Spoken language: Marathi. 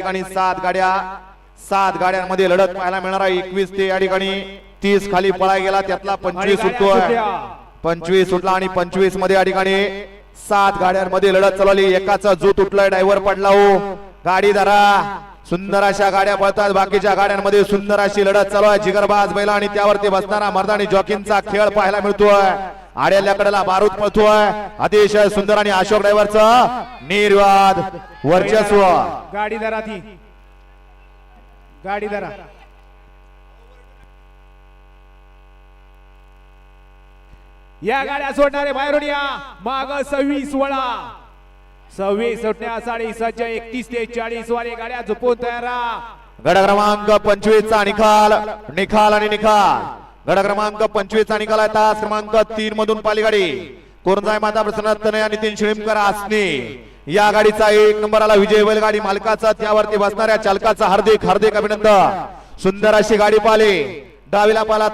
ठिकाणी सात गाड्या सात गाड्यांमध्ये लढत पाहायला मिळणार आहे. एकवीस ते या ठिकाणी तीस खाली पळाय गेला. त्यातला पंचवीस सुटतोय पंचवीस सुटला आणि पंचवीसमध्ये या ठिकाणी सात गाड्यांमध्ये लढत चालवली एकाचा जो तुटलाय ड्रायव्हर पडला हो. गाडी धरा. सुंदर अशा गाड्या पळतात बाकीच्या गाड्यांमध्ये सुंदर अशी लढत चालू आहे. जिगरबाज बैला आणि त्यावरती बसणारा मर्दानी जॉकींचा खेळ पाहायला मिळतोय. आड्याल्या कडेला बारूद पळतोय अतिशय सुंदर आणि अशोक ड्रायव्हरचं निर्वाद वर्चस्व. गाडी धरा ती. गाडी धरा. या गाड्या सोडणारे बाहेरून या. माग सव्वीस वळा. सव्वीस सुटण्यासाठी सज्ज एकतीस ते चाळीस वाले गाड्या झोपून तयार. गड क्रमांक पंचवीस चा निकाल. निकाल आणि निकाल. गड क्रमांक पंचवीस चा निकाल आहे तास क्रमांक तीन मधून पालीगाडी. कोरजाय माता प्रसन्न तनया नितीन शिळीमकर आसने. या गाडीचा एक नंबर आला विजय बैलगाडी मालकाचा त्यावरती बसणाऱ्या चालकाचा हार्दिक हार्दिक अभिनंदन. सुंदर अशी गाडी पाले. डावीला पाला